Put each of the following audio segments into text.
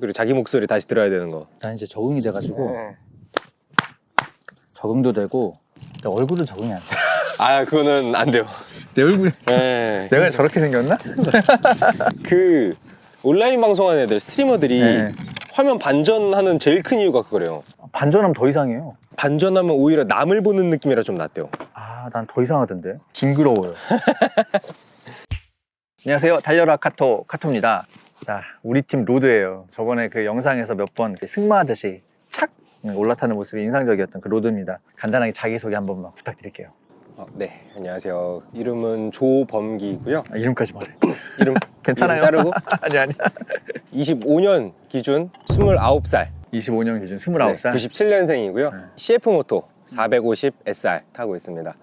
그리고 자기 목소리 다시 들어야 되는 거. 난 이제 적응이 돼가지고 네. 적응도 되고 근데 얼굴은 적응이 안 돼. 아 그거는 안 돼요. 내 얼굴이 네. 내가 저렇게 생겼나? 그 온라인 방송하는 애들 스트리머들이 네. 화면 반전하는 제일 큰 이유가 그거래요. 반전하면 더 이상해요. 반전하면 오히려 남을 보는 느낌이라 좀 낫대요. 아, 난 더 이상하던데. 징그러워요. 안녕하세요. 달려라 카토 카토입니다. 자, 우리 팀 로드예요. 저번에 그 영상에서 몇 번 승마하듯이 착 올라타는 모습이 인상적이었던 그 로드입니다. 간단하게 자기소개 한 번만 부탁드릴게요. 어, 네, 안녕하세요. 이름은 조범기고요. 아, 이름까지 말해. 이름 괜찮아요? 이름 자르고 아니, 아니. 25년 기준 29살. 25년 기준 29살. 97년생이고요. 네. CF 모토 450 SR 타고 있습니다.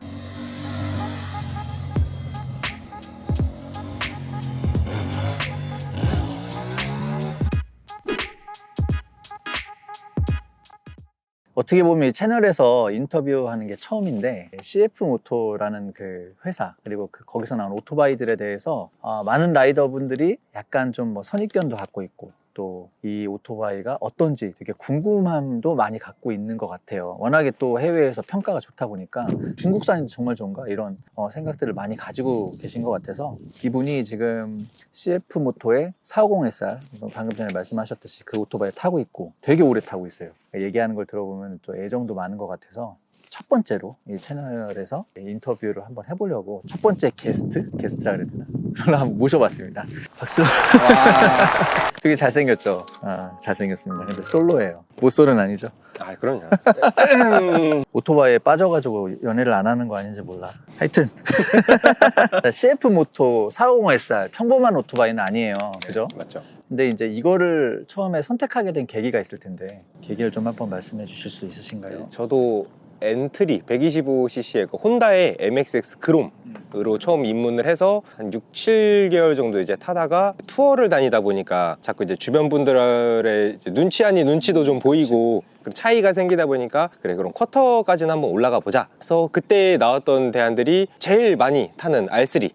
어떻게 보면 이 채널에서 인터뷰하는 게 처음인데 CF 모토라는 그 회사 그리고 그 거기서 나온 오토바이들에 대해서 어, 많은 라이더분들이 약간 좀 뭐 선입견도 갖고 있고 또 이 오토바이가 어떤지 되게 궁금함도 많이 갖고 있는 것 같아요. 워낙에 또 해외에서 평가가 좋다 보니까 중국산이 정말 좋은가 이런 어, 생각들을 많이 가지고 계신 것 같아서 이분이 지금 CF 모토의 450SR 방금 전에 말씀하셨듯이 그 오토바이 타고 있고 되게 오래 타고 있어요. 얘기하는 걸 들어보면 또 애정도 많은 것 같아서 첫 번째로 이 채널에서 인터뷰를 한번 해보려고 첫 번째 게스트 게스트라 그래야 되나 그걸 한번 모셔봤습니다. 박수. 와, 되게 잘생겼죠. 아, 잘생겼습니다. 근데 솔로예요. 모쏠은 아니죠. 아 그럼요. 오토바이에 빠져가지고 연애를 안 하는 거 아닌지 몰라. 하여튼 CF 모토 450SR 평범한 오토바이는 아니에요. 그죠? 맞죠. 근데 이제 이거를 처음에 선택하게 된 계기가 있을 텐데 계기를 좀 한번 말씀해 주실 수 있으신가요? 저도 엔트리 125cc의 그 혼다의 MXX 크롬으로 처음 입문을 해서 한 6, 7개월 정도 이제 타다가 투어를 다니다 보니까 자꾸 이제 주변 분들의 이제 눈치 아닌 눈치도 좀 보이고 그리고 차이가 생기다 보니까 그래 그럼 쿼터까지는 한번 올라가 보자. 그래서 그때 나왔던 대안들이 제일 많이 타는 R3,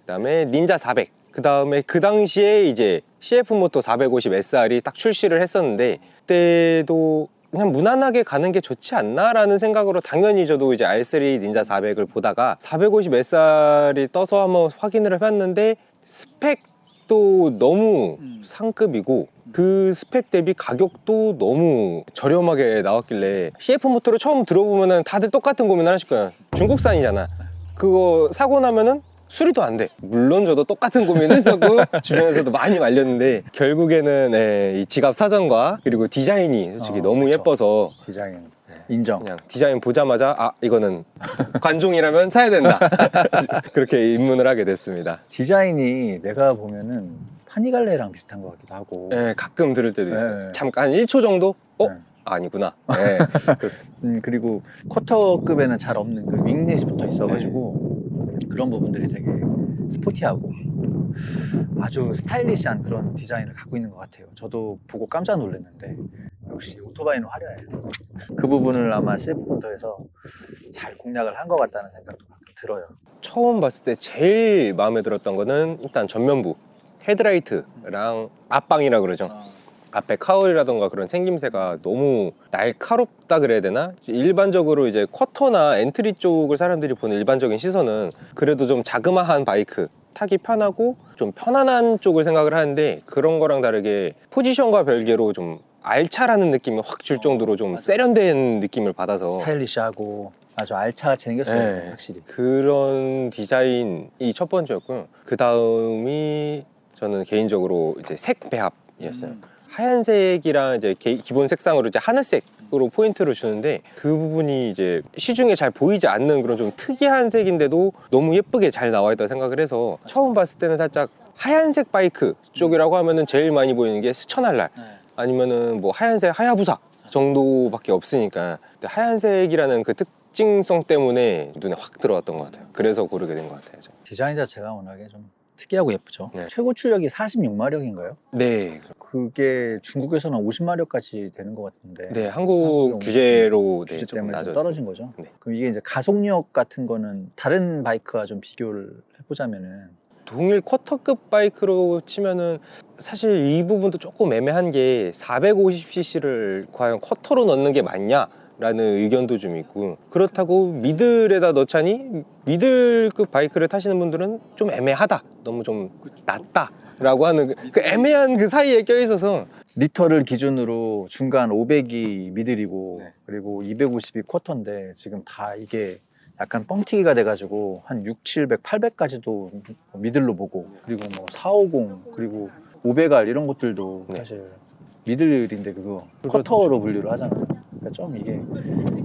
그다음에 닌자 400. 그 다음에 그 당시에 이제 CF 모토 450 SR이 딱 출시를 했었는데 그때도 그냥 무난하게 가는 게 좋지 않나라는 생각으로 당연히 저도 이제 R3 닌자 400을 보다가 450 SR이 떠서 한번 확인을 해봤는데 스펙도 너무 음. 상급이고 그 스펙 대비 가격도 너무 저렴하게 나왔길래 CF 모토를 처음 들어보면은 다들 똑같은 고민을 하실 거예요. 중국산이잖아. 그거 사고 나면은 수리도 안 돼. 물론 저도 똑같은 고민을 했었고 주변에서도 많이 말렸는데 결국에는 예, 이 지갑 사정과 그리고 디자인이 솔직히 어, 너무 그쵸. 예뻐서 디자인 인정. 그냥 디자인 보자마자 아 이거는 관종이라면 사야 된다. 그렇게 입문을 하게 됐습니다. 디자인이 내가 보면은 파니갈레랑 비슷한 것 같기도 하고. 예, 가끔 들을 때도 있어요. 네. 잠깐 1초 정도? 어? 네. 아니구나. 예. 음, 그리고 쿼터급에는 잘 없는 그 윙넷이 붙어 있어가지고 그런 부분들이 되게 스포티하고 아주 스타일리시한 그런 디자인을 갖고 있는 것 같아요. 저도 보고 깜짝 놀랐는데 역시 오토바이는 화려해요. 그 부분을 아마 CF폰터에서 잘 공략을 한 것 같다는 생각도 들어요. 처음 봤을 때 제일 마음에 들었던 거는 일단 전면부 헤드라이트랑 앞방이라 그러죠. 앞에 카울이라던가 그런 생김새가 너무 날카롭다 그래야 되나? 일반적으로 이제 쿼터나 엔트리 쪽을 사람들이 보는 일반적인 시선은 그래도 좀 자그마한 바이크 타기 편하고 좀 편안한 쪽을 생각을 하는데 그런 거랑 다르게 포지션과 별개로 좀 알차라는 느낌이 확 줄 정도로 좀. 세련된 느낌을 받아서 스타일리시하고 아주 알차같이 생겼어요. 네. 확실히. 그런 디자인이 첫 번째였고요. 그 다음이 저는 개인적으로 이제 색 배합이었어요. 음. 하얀색이랑 이제 게- 기본 색상으로 이제 하늘색으로 포인트를 주는데 그 부분이 이제 시중에 잘 보이지 않는 그런 좀 특이한 색인데도 너무 예쁘게 잘 나와 있다 생각을 해서 처음 봤을 때는 살짝 하얀색 바이크 쪽이라고 하면은 제일 많이 보이는 게 스천할랄 네. 아니면은 뭐 하얀색 하야부사 정도밖에 없으니까 근데 하얀색이라는 그 특징성 때문에 눈에 확 들어왔던 것 같아요. 그래서 고르게 된 것 같아요. 저는. 디자인 자체가 워낙에 좀 특이하고 예쁘죠. 네. 최고 출력이 46마력인가요? 네, 그게 중국에서는 50마력까지 되는 것 같은데 네 한국 규제로 네, 규제 조금 때문에 좀. 떨어진 거죠. 네. 그럼 이게 이제 가속력 같은 거는 다른 바이크와 좀 비교를 해보자면은 동일 쿼터급 바이크로 치면은 사실 이 부분도 조금 애매한 게 450cc를 과연 쿼터로 넣는 게 맞냐? 라는 의견도 좀 있고 그렇다고 미들에다 넣자니 미들급 바이크를 타시는 분들은 좀 애매하다 너무 좀 낮다 라고 하는 그- 그 애매한 그 사이에 껴있어서 리터를 기준으로 중간 500이 미들이고 네. 그리고 250이 쿼터인데 지금 다 이게 약간 뻥튀기가 돼가지고 한 6, 700, 800까지도 미들로 보고 그리고 뭐 450 그리고 500R 이런 것들도 네. 사실 미들인데 그거 쿼터로 분류를 하잖아요. 그러니까 좀 이게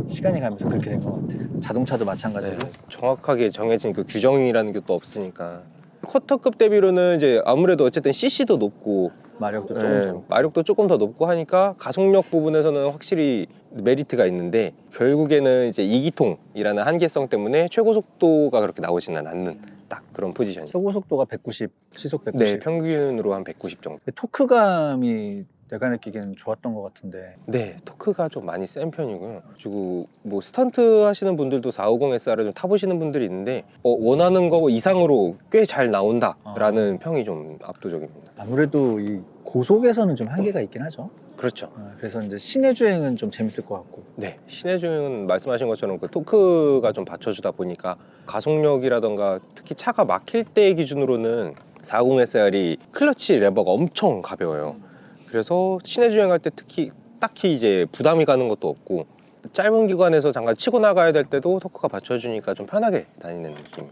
시간이 가면서 그렇게 된 것 같아요. 자동차도 마찬가지고 네, 정확하게 정해진 그 규정이라는 게 또 없으니까 쿼터급 대비로는 이제 아무래도 어쨌든 CC도 높고 마력도 조금 네, 더 마력도 조금 더 높고 하니까 가속력 부분에서는 확실히 메리트가 있는데 결국에는 이제 이기통이라는 한계성 때문에 최고 속도가 그렇게 나오지는 않는 딱 그런 포지션이. 최고 속도가 190, 시속 190. 네, 평균으로 한 190 정도. 토크감이 내가 느끼기에는 좋았던 것 같은데 네, 토크가 좀 많이 센 편이고요. 그리고 뭐 스턴트 하시는 분들도 450SR을 좀 타보시는 분들이 있는데 어, 원하는 거 이상으로 꽤 잘 나온다라는 평이 좀 압도적입니다. 아무래도 이 고속에서는 좀 한계가 있긴 하죠. 그렇죠. 어, 그래서 이제 시내 주행은 좀 재밌을 것 같고 네, 시내 주행은 말씀하신 것처럼 그 토크가 좀 받쳐주다 보니까 가속력이라던가 특히 차가 막힐 때 기준으로는 40SR이 클러치 레버가 엄청 가벼워요. 그래서 시내 주행할 때 특히 딱히 이제 부담이 가는 것도 없고 짧은 기간에서 잠깐 치고 나가야 될 때도 토크가 받쳐주니까 좀 편하게 다니는 느낌.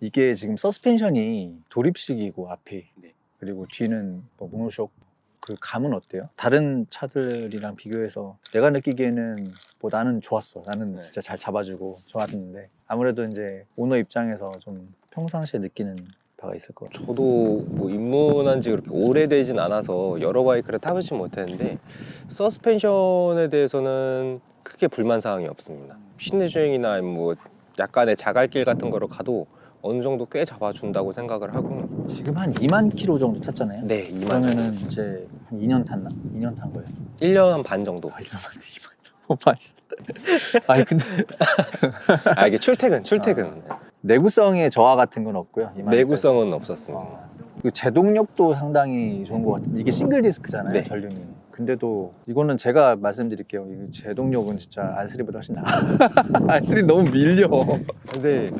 이게 지금 서스펜션이 도립식이고 앞이 네. 그리고 뒤는 뭐 모노쇼크 그 감은 어때요? 다른 차들이랑 비교해서 내가 느끼기에는 뭐 나는 좋았어. 나는 네. 진짜 잘 잡아주고 좋았는데 아무래도 이제 오너 입장에서 좀 평상시에 느끼는 바가 있을 것 같아요. 저도 뭐 입문한 지 그렇게 오래되진 않아서 여러 바이크를 타보진 못했는데 서스펜션에 대해서는 크게 불만 사항이 없습니다. 시내 주행이나 뭐 약간의 자갈길 같은 거로 가도 어느 정도 꽤 잡아준다고 생각을 하고 지금 한 2만 킬로 정도 탔잖아요. 네, 2만 그러면은 이제 한 2년 탔나? 2년 탄 거예요. 1년 한 반 정도. 아, 2년 만에 2만 킬로. 아니 근데 아 이게 출퇴근, 출퇴근. 내구성의 저하 같은 건 없고요. 이만 내구성은 없었습니다. 어. 그리고 제동력도 상당히 좋은 것 같아요. 이게 싱글 디스크잖아요, 네. 전륜이. 근데도 이거는 제가 말씀드릴게요. 이 제동력은 진짜 안쓰리보다 훨씬 나아. 안쓰리 너무 밀려. 근데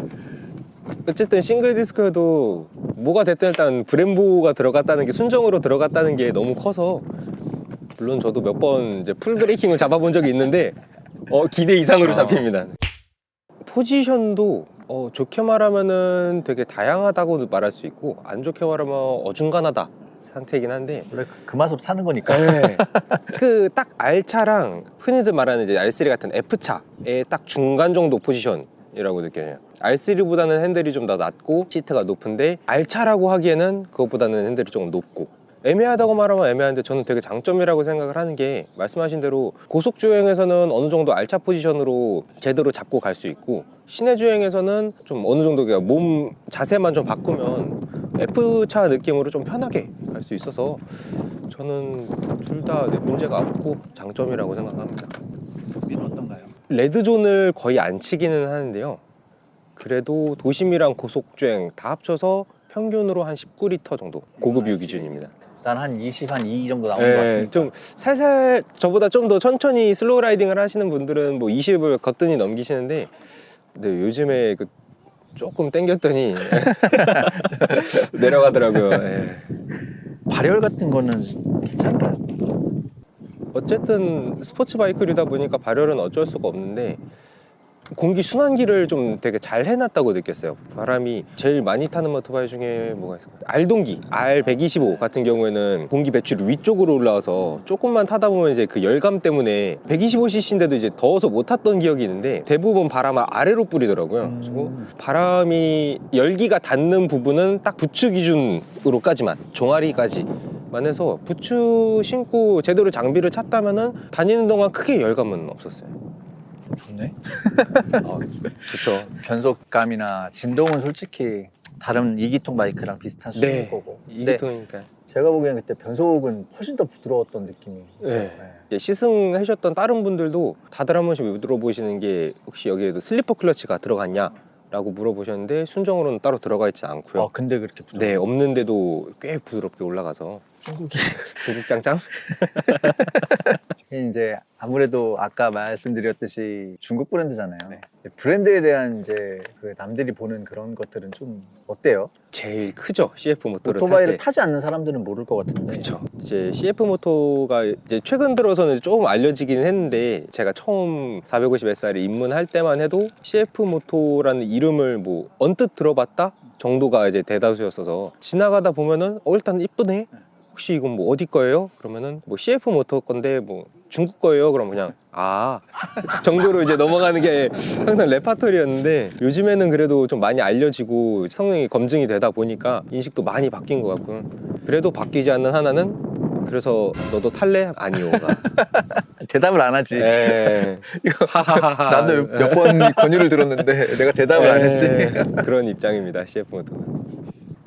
어쨌든 싱글 디스크여도 뭐가 됐든 일단 브렘보가 들어갔다는 게 순정으로 들어갔다는 게 너무 커서 물론 저도 몇 번 이제 풀 브레이킹을 잡아본 적이 있는데 어 기대 이상으로 어. 잡힙니다. 포지션도 어, 좋게 말하면은 되게 다양하다고 말할 수 있고 안 좋게 말하면 어중간하다 상태이긴 한데 원래 그, 그 맛으로 타는 거니까. 그딱 R차랑 흔히들 말하는 이제 R3 같은 F차의 딱 중간 정도 포지션이라고 느껴져요. R3보다는 핸들이 좀 더 낮고 시트가 높은데 R차라고 하기에는 그것보다는 핸들이 조금 높고 애매하다고 말하면 애매한데 저는 되게 장점이라고 생각을 하는 게 말씀하신 대로 고속 주행에서는 어느 정도 R차 포지션으로 제대로 잡고 갈 수 있고 시내 주행에서는 좀 어느 정도 그냥 몸 자세만 좀 바꾸면 F차 느낌으로 좀 편하게 갈 수 있어서 저는 둘 다 문제가 없고 장점이라고 생각합니다. 소비는 어떤가요? 레드존을 거의 안 치기는 하는데요. 그래도 도심이랑 고속주행 다 합쳐서 평균으로 한 19리터 정도 고급유 기준입니다. 난한 20, 한 2 정도 것 네, 같으니까. 좀 살살 저보다 좀 더 천천히 슬로우 라이딩을 하시는 분들은 뭐 20을 거뜬히 넘기시는데 근데 요즘에 그 조금 땡겼더니 내려가더라고요. 예. 발열 같은 거는 괜찮나요? 어쨌든 스포츠 바이크류다 보니까 발열은 어쩔 수가 없는데 공기 순환기를 좀 되게 잘 해놨다고 느꼈어요. 바람이 제일 많이 타는 오토바이 중에 뭐가 있을까요? R동기, R125 같은 경우에는 공기 배출이 위쪽으로 올라와서 조금만 타다 보면 이제 그 열감 때문에 125cc인데도 이제 더워서 못 탔던 기억이 있는데 대부분 바람을 아래로 뿌리더라고요. 음. 그리고 바람이 열기가 닿는 부분은 딱 부츠 기준으로까지만 종아리까지 만 해서 부츠 신고 제대로 장비를 찼다면은 다니는 동안 크게 열감은 없었어요. 좋네. 아, 좋죠. 변속감이나 진동은 솔직히 다른 2기통 바이크랑 비슷한 수준일 네. 거고. 근데 이기통이니까 제가 보기엔 그때 변속은 훨씬 더 부드러웠던 느낌이 있어요. 네. 이제 시승하셨던 다른 분들도 다들 한 번씩 물어보시는 게 혹시 여기에도 슬리퍼 클러치가 들어갔냐 라고 물어보셨는데 순정으로는 따로 들어가 있지 않고요. 아 근데 그렇게 부드러워. 네, 없는데도 꽤 부드럽게 올라가서 중국이 중국 짱짱? 이제 아무래도 아까 말씀드렸듯이 중국 브랜드잖아요. 네. 브랜드에 대한 이제 그 남들이 보는 그런 것들은 좀 어때요? 제일 크죠 CF 모터를 오토바이를 탈 때. 타지 않는 사람들은 모를 것 같은데. 그쵸. 이제 CF 모터가 이제 최근 들어서는 조금 알려지긴 했는데 제가 처음 450SR에 입문할 때만 해도 CF 모터라는 이름을 뭐 언뜻 들어봤다 정도가 이제 대다수였어서 지나가다 보면은 어 일단 이쁘네. 혹시 이건 뭐 어디 거예요? 그러면은 뭐 CF 모터 건데 뭐 중국 거예요? 그럼 그냥 아 정도로 이제 넘어가는 게 항상 레파토리였는데 요즘에는 그래도 좀 많이 알려지고 성능이 검증이 되다 보니까 인식도 많이 바뀐 것 같고요. 그래도 바뀌지 않는 하나는 그래서 너도 탈래? 아니오가. 대답을 안 하지. 에. 하하하하. 나도 몇 번 권유를 들었는데 내가 대답을 안 했지. 에. 그런 입장입니다. CF 모터는.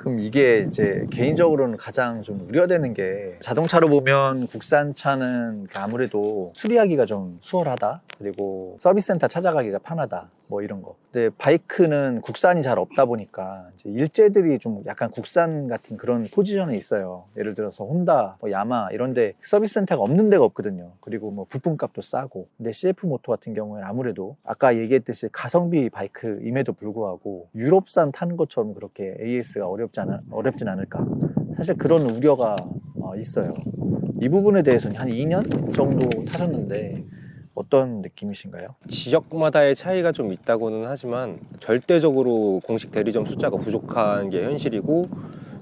그럼 이게 이제 개인적으로는 가장 좀 우려되는 게 자동차로 보면 국산차는 아무래도 수리하기가 좀 수월하다. 그리고 서비스 센터 찾아가기가 편하다. 뭐 이런 거. 근데 바이크는 국산이 잘 없다 보니까 이제 일제들이 좀 약간 국산 같은 그런 포지션에 있어요. 예를 들어서 혼다, 뭐 야마 이런데 서비스 센터가 없는 데가 없거든요. 그리고 뭐 부품값도 싸고. 근데 CF 모토 같은 경우에는 아무래도 아까 얘기했듯이 가성비 바이크임에도 불구하고 유럽산 타는 것처럼 그렇게 AS가 어렵지 않, 어렵진 않을까. 사실 그런 우려가 어, 있어요. 이 부분에 대해서는 한 2년 정도 타셨는데 어떤 느낌이신가요? 지역마다의 차이가 좀 있다고는 하지만 절대적으로 공식 대리점 숫자가 부족한 게 현실이고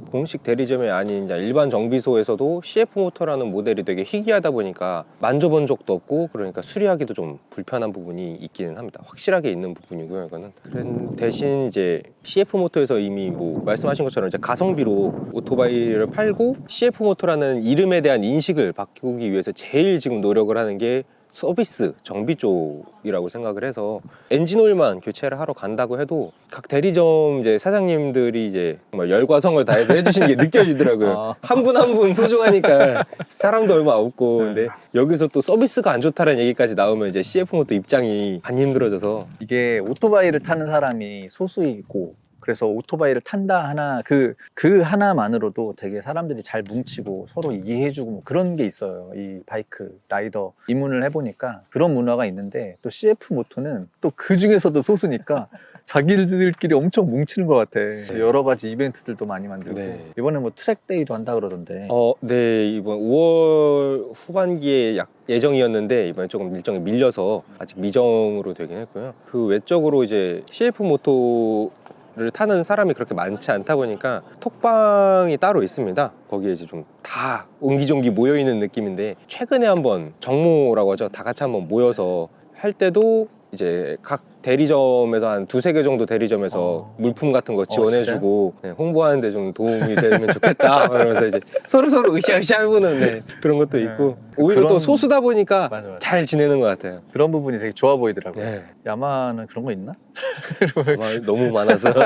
공식 대리점이 아닌 일반 정비소에서도 CF 모터라는 모델이 되게 희귀하다 보니까 만져본 적도 없고 그러니까 수리하기도 좀 불편한 부분이 있기는 합니다. 확실하게 있는 부분이고요, 이거는. 그런 대신 이제 CF 모터에서 이미 뭐 말씀하신 것처럼 이제 가성비로 오토바이를 팔고 CF 모터라는 이름에 대한 인식을 바꾸기 위해서 제일 지금 노력을 하는 게 서비스 정비 쪽이라고 생각을 해서 엔진 오일만 교체를 하러 간다고 해도 각 대리점 이제 사장님들이 이제 정말 열과 성을 다해서 해주시는 게 느껴지더라고요. 아. 한분 한 분 소중하니까 사람도 얼마 없고 근데 여기서 또 서비스가 안 좋다는 얘기까지 나오면 이제 CF 모터 입장이 안 힘들어져서 이게 오토바이를 타는 사람이 소수이고 그래서 오토바이를 탄다 하나 그 그 하나만으로도 되게 사람들이 잘 뭉치고 서로 이해해주고 뭐 그런 게 있어요. 이 바이크 라이더 입문을 해보니까 그런 문화가 있는데 또 CF 모토는 또 그 중에서도 소수니까 자기들끼리 엄청 뭉치는 것 같아. 여러 가지 이벤트들도 많이 만들고. 네. 이번에 뭐 트랙데이도 한다 그러던데. 어, 네. 이번 5월 후반기에 약 예정이었는데 이번에 조금 일정이 밀려서 아직 미정으로 되긴 했고요. 그 외적으로 이제 CF 모토 를 타는 사람이 그렇게 많지 않다 보니까 톡방이 따로 있습니다. 거기에 이제 좀 다 옹기종기 모여 있는 느낌인데 최근에 한번 정모라고 하죠. 다 같이 한번 모여서 할 때도 이제 각 대리점에서 한 두세 개 정도 대리점에서 어. 물품 같은 거 지원해주고 진짜요? 네, 홍보하는데 좀 도움이 되면 좋겠다 그러면서 이제 서로 서로 으쌰으쌰 해보는 네, 그런 것도 있고 오히려 그런- 또 소수다 보니까 맞아 맞아 잘 지내는 것 같아요. 그런 부분이 되게 좋아 보이더라고요 네, 야마는 그런 거 있나? 너무 많아서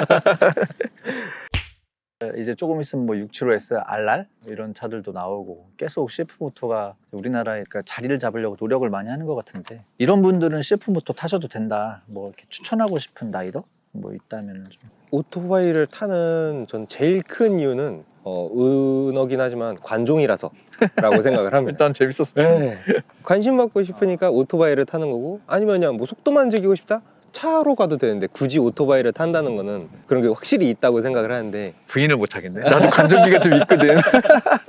이제 조금 있으면 뭐 675S, RR 이런 차들도 나오고 계속 CF 모터가 우리나라에 그러니까 자리를 잡으려고 노력을 많이 하는 것 같은데 이런 분들은 CF 모터 타셔도 된다. 뭐 이렇게 추천하고 싶은 라이더 뭐 있다면 좀. 오토바이를 타는 전 제일 큰 이유는 어, 은어긴 하지만 관종이라서라고 생각을 합니다. 일단 재밌었어. 네. 관심 받고 싶으니까 오토바이를 타는 거고 아니면 그냥 뭐 속도만 즐기고 싶다? 차로 가도 되는데 굳이 오토바이를 탄다는 거는 그런 게 확실히 있다고 생각을 하는데 부인을 못 하겠네. 나도 관전기가 좀 있거든.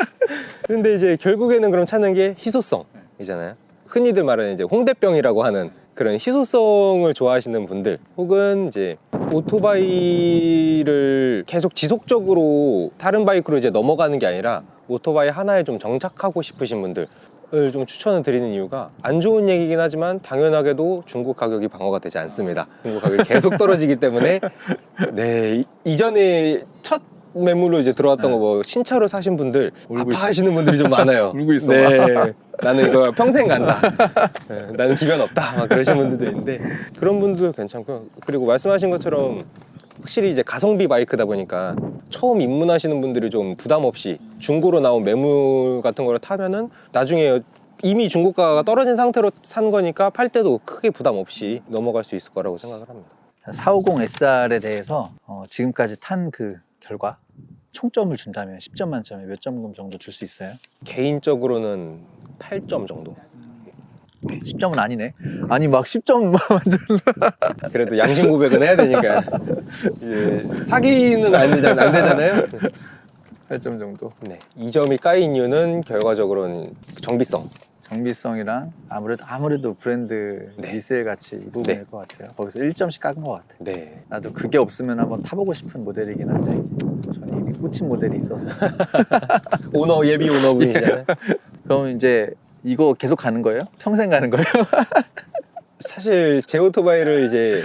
근데 이제 결국에는 그럼 찾는 게 희소성이잖아요. 흔히들 말하는 이제 홍대병이라고 하는 그런 희소성을 좋아하시는 분들 혹은 이제 오토바이를 계속 지속적으로 다른 바이크로 이제 넘어가는 게 아니라 오토바이 하나에 좀 정착하고 싶으신 분들 을 좀 추천을 드리는 이유가 안 좋은 얘기긴 하지만 당연하게도 중국 가격이 방어가 되지 않습니다. 중국 가격이 계속 떨어지기 때문에 네 이- 이전에 첫 매물로 이제 들어왔던 거뭐 신차로 사신 분들 울고 있어. 아파하시는 분들이 좀 많아요. 울고 있어. 네. 나는 이거 평생 간다. 네, 나는 기변 없다. 막 그러신 분들도 있는데 그런 분들도 괜찮고요. 그리고 말씀하신 것처럼 확실히 이제 가성비 바이크다 보니까 처음 입문하시는 분들이 좀 부담 없이 중고로 나온 매물 같은 거를 타면은 나중에 이미 중고가가 떨어진 상태로 산 거니까 팔 때도 크게 부담 없이 넘어갈 수 있을 거라고 생각을 합니다. 450SR에 대해서 어, 지금까지 탄 그 결과 총점을 준다면 10점 만점에 몇 점 정도 줄 수 있어요? 개인적으로는 8점 정도. 10점은 아니네. 아니 막 10점 만점. 그래도 양심 고백은 해야 되니까. 이제 사기는 안, 되잖, 안 되잖아요. 8점 정도. 네. 이 점이 까인 이유는 결과적으로는 정비성. 정비성이랑 아무래도 아무래도 브랜드 네. 리셀 가치 이 부분일 네. 것 같아요. 거기서 1점씩 깎은 것 같아. 네. 나도 그게 없으면 한번 타보고 싶은 모델이긴 한데 저는 이미 꽂힌 모델이 있어서. 오너 예비 오너분이잖아요. 그럼 이제 이거 계속 가는 거예요? 평생 가는 거예요? 사실 제 오토바이를 이제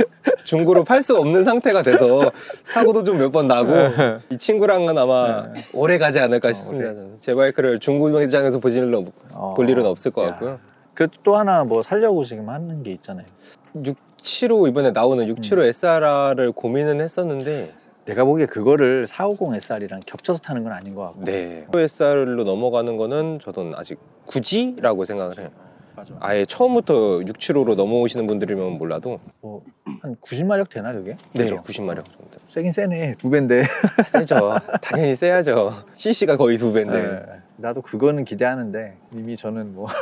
중고로 팔 수 없는 상태가 돼서 사고도 좀 몇 번 나고 이 친구랑은 아마 네. 오래 가지 않을까 어, 싶습니다. 제 바이크를 중고 매장에서 일은, 없- 어. 볼 일은 없을 것 야. 같고요. 그래도 또 하나 뭐 살려고 지금 하는 게 있잖아요. 675 이번에 나오는 675 음. SR를 고민은 했었는데 내가 보기에 그거를 450 SR이랑 겹쳐서 타는 건 아닌 것 같고. 네. SR로 넘어가는 거는 저는 아직 굳이라고 생각을 해요. 맞아. 아예 처음부터 675로 넘어오시는 분들이면 몰라도 뭐 한 90마력 되나 그게? 네, 그죠? 90마력 정도. 세긴 세네 두 배인데. 세죠. 당연히 세야죠. CC가 거의 두 배인데. 네. 나도 그거는 기대하는데 이미 저는 뭐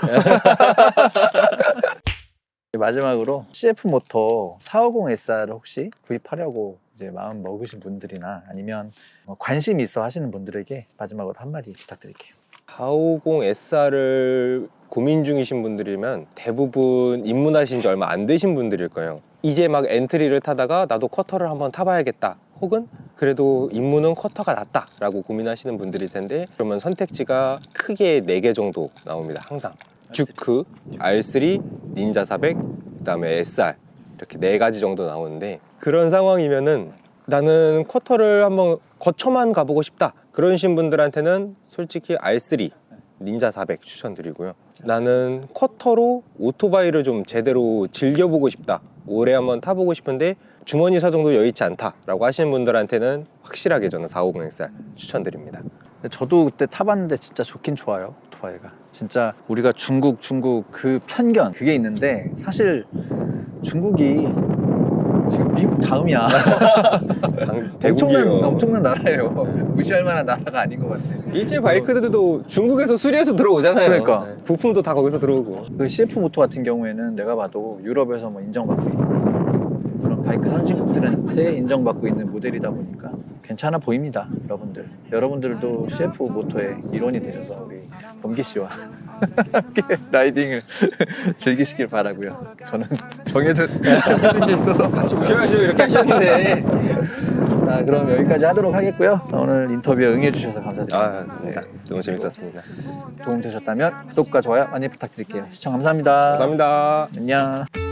마지막으로 CF 모터 450 SR을 혹시 구입하려고 이제 마음 먹으신 분들이나 아니면 뭐 관심 있어 하시는 분들에게 마지막으로 한마디 부탁드릴게요. 450 SR을 고민 중이신 분들이면 대부분 입문하신 지 얼마 안 되신 분들일 거예요. 이제 막 엔트리를 타다가 나도 쿼터를 한번 타봐야겠다. 혹은 그래도 입문은 쿼터가 낫다 라고 고민하시는 분들일 텐데 그러면 선택지가 크게 4개 정도 나옵니다. 항상. 듀크, R3, 닌자 400, 그 다음에 SR 이렇게 네 가지 정도 나오는데 그런 상황이면은 나는 쿼터를 한번 거쳐만 가보고 싶다 그러신 분들한테는 솔직히 R3 닌자 400 추천드리고요 나는 쿼터로 오토바이를 좀 제대로 즐겨보고 싶다. 오래 한번 타보고 싶은데 주머니 사정도 여의치 않다라고 하시는 분들한테는 확실하게 저는 450XR 추천드립니다. 저도 그때 타봤는데 진짜 좋긴 좋아요 오토바이가. 진짜 우리가 중국 중국 그 편견 그게 있는데 사실 중국이 지금 미국 다음이야 당- 엄청난 대국이에요. 엄청난 나라예요 무시할 만한 나라가 아닌 것 같아 일제 바이크들도 중국에서 수리해서 들어오잖아요 그러니까. 네. 부품도 다 거기서 들어오고 그 CF 모토 같은 경우에는 내가 봐도 유럽에서 뭐 인정받고 그런 바이크 선진국들한테 인정받고 있는 모델이다 보니까 괜찮아 보입니다, 여러분들. 여러분들도 CF 모토의 일원이 되셔서 우리 범기 씨와 함께 라이딩을 즐기시길 바라고요. 저는 정해진 정해진 게 있어서 같이 오셔야죠 이렇게 하셨는데 자 그럼 여기까지 하도록 하겠고요. 오늘 인터뷰에 응해주셔서 감사드립니다. 아 네. 너무 재밌었습니다 도움 되셨다면 구독과 좋아요 많이 부탁드릴게요. 시청 감사합니다. 감사합니다 안녕.